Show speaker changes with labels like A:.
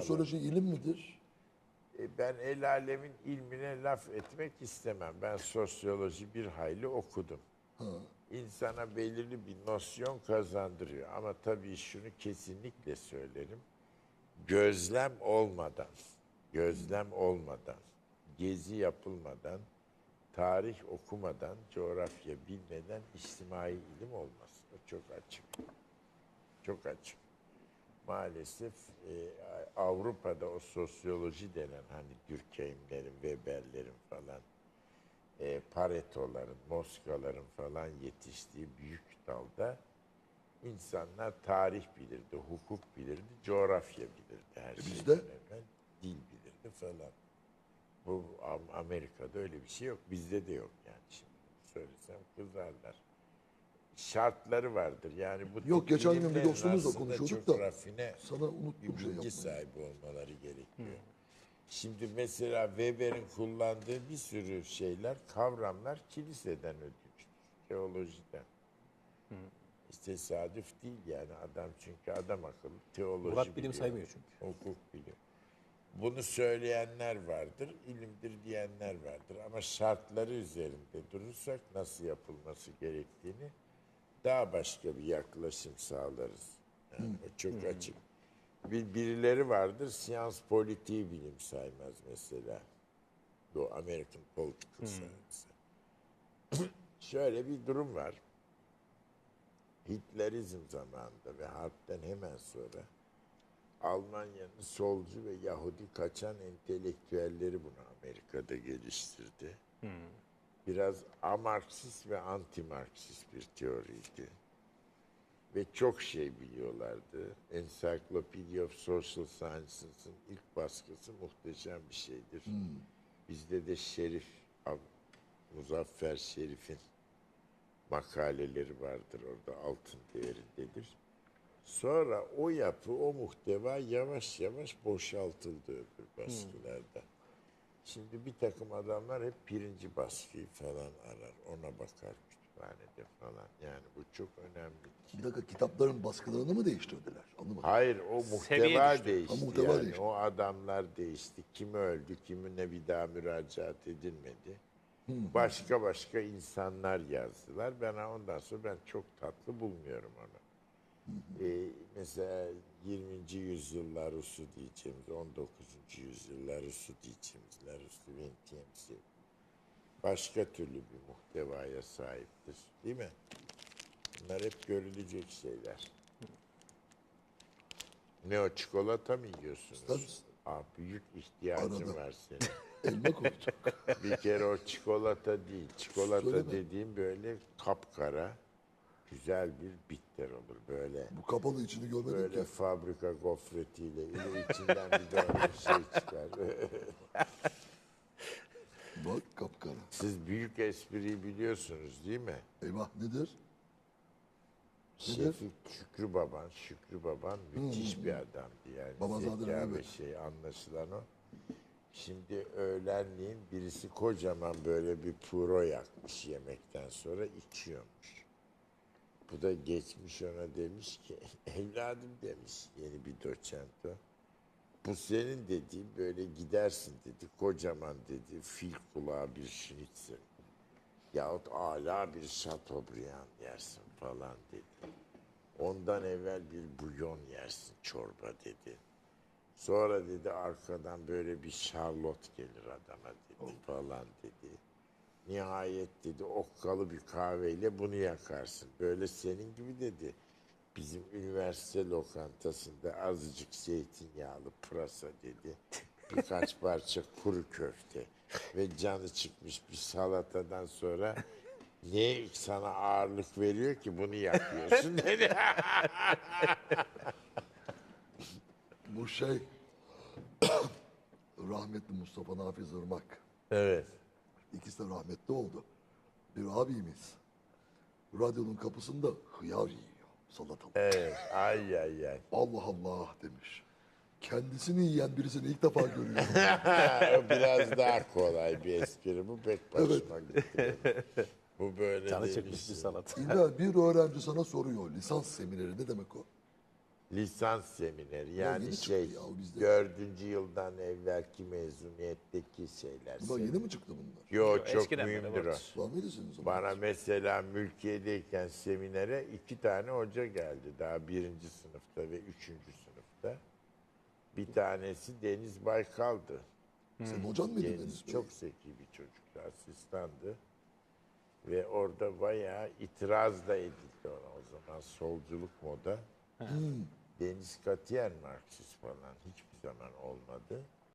A: Sosyoloji ilim midir?
B: E, Ben el alemin ilmine laf etmek istemem. Ben sosyoloji bir hayli okudum. İnsana belirli bir nosyon kazandırıyor. Ama tabii şunu kesinlikle söylerim. Gözlem olmadan, gözlem olmadan, gezi yapılmadan, tarih okumadan, coğrafya bilmeden içtimai ilim olmaz. O çok açık. Çok açık maalesef e, Avrupa'da o sosyoloji denen hani Durkheim'lerin, Weber'lerin falan e, Pareto'ların, Moska'ların falan yetiştiği büyük dalda insanlar tarih bilirdi, hukuk bilirdi, coğrafya bilirdi her şeyden
A: bizde?
B: evvel. Dil bilirdi falan. Bu Am- Amerika'da öyle bir şey yok. Bizde de yok yani şimdi. Şartları vardır. Yani bu
A: Yok, geçen gün bir
B: ilimlerin
A: dostumuzla
B: aslında
A: konuşuyorduk
B: çok
A: da
B: rafine
A: Sana unuttum
B: bir
A: şey
B: bilgi
A: yapmayı.
B: sahibi olmaları gerekiyor. Şimdi mesela Weber'in kullandığı bir sürü şeyler, kavramlar kiliseden ödünçtür. Teolojiden. Hiç tesadüf değil yani adam çünkü adam akıllı teoloji
C: Murat bilim
B: biliyor,
C: saymıyor çünkü.
B: Hukuk biliyor. Bunu söyleyenler vardır, ilimdir diyenler vardır. Ama şartları üzerinde durursak nasıl yapılması gerektiğini daha başka bir yaklaşım sağlarız. Yani o çok açık. Bir, birileri vardır, siyans politiği bilim saymaz mesela. Bu American Political Science. Şöyle bir durum var. Hitlerizm zamanında ve harpten hemen sonra Almanya'nın solcu ve Yahudi kaçan entelektüelleri bunu Amerika'da geliştirdi. Biraz amarksist ve anti-Marksist bir teoriydi. Ve çok şey biliyorlardı. Encyclopedia of Social Sciences'ın ilk baskısı muhteşem bir şeydir. Bizde de Şerif, Muzaffer Şerif'in makaleleri vardır orada altın değerindedir. Sonra o yapı, o muhteva yavaş yavaş boşaltıldı öbür baskılarda. Şimdi bir takım adamlar hep birinci baskıyı falan arar. Ona bakar kütüphanede falan. Yani bu çok önemli.
A: Bir dakika kitapların baskılarını mı değiştirdiler? Anlamadım.
B: Hayır o
C: Seviye
B: muhteva
C: düştü.
B: değişti.
A: Ha, muhteva
B: yani.
A: değişti.
B: O adamlar değişti. Kimi öldü, kimine bir daha müracaat edilmedi. Başka başka insanlar yazdılar. Ben ondan sonra ben çok tatlı bulmuyorum onu. Ee, mesela 20. yüzyıllar Rusu diyeceğimiz, 19. yüzyıllar Rusu diyeceğimiz, Rusu Ventiemsi başka türlü bir muhtevaya sahiptir. Değil mi? Bunlar hep görülecek şeyler. Ne o çikolata mı yiyorsunuz?
A: Misin?
B: Aa, büyük ihtiyacım
A: Arada.
B: var senin.
A: Elma koyduk.
B: Bir kere o çikolata değil. Çikolata
A: Söyleme.
B: dediğim böyle kapkara, güzel bir bitter olur. Böyle
A: Bu kapalı içini görmedim
B: böyle
A: ki.
B: fabrika gofretiyle içinden bir öyle bir şey çıkar.
A: Bak kapkara.
B: Siz büyük espriyi biliyorsunuz değil mi?
A: Eyvah nedir?
B: Şefik Şükrü Baban, Şükrü Baban müthiş bir adamdı yani. Ve
A: evet.
B: şey anlaşılan o. Şimdi öğlenleyin birisi kocaman böyle bir puro yakmış yemekten sonra içiyormuş. Bu da geçmiş ona demiş ki, evladım demiş yeni bir doçent o. Bu senin dediğin böyle gidersin dedi, kocaman dedi, fil kulağı bir şinitsin. Yahut ala bir şatobriyan yersin falan dedi. Ondan evvel bir buyon yersin çorba dedi. Sonra dedi arkadan böyle bir şarlot gelir adama dedi falan dedi. Nihayet dedi okkalı bir kahveyle bunu yakarsın. Böyle senin gibi dedi. Bizim üniversite lokantasında azıcık zeytinyağlı pırasa dedi. Birkaç parça kuru köfte ve canı çıkmış bir salatadan sonra ne sana ağırlık veriyor ki bunu yapıyorsun dedi.
A: Bu şey rahmetli Mustafa Nafiz Irmak.
B: evet.
A: İkisi de rahmetli oldu. Bir abimiz radyonun kapısında hıyar yiyor. Salatalık.
B: Evet. Ay ay ay.
A: Allah Allah demiş. Kendisini yiyen birisini ilk defa görüyorum.
B: biraz daha kolay bir espri. Bu pek başıma gitti. Bu böyle
C: Canı
B: demiş.
C: çekmiş bir salata.
A: İlla bir öğrenci sana soruyor. Lisans semineri ne demek o?
B: Lisans semineri yani
A: yeni çıktı
B: şey
A: ya, bizde.
B: dördüncü yıldan evvelki mezuniyetteki şeyler.
A: Bunlar yeni mi çıktı bunlar?
B: Yo
C: Yo,
B: çok
C: eskiden beri
B: mühimdir o. Bana mesela mülkiyedeyken seminere iki tane hoca geldi. Daha birinci sınıfta ve üçüncü sınıfta. Bir tanesi Deniz Baykal'dı.
A: Senin hocan mıydı
B: Deniz
A: Deniz Bey?
B: çok zeki bir çocuktu, asistandı. Ve orada bayağı itiraz da edildi ona o zaman solculuk moda. Deniz katiyen Marksist falan hiçbir zaman olmadı.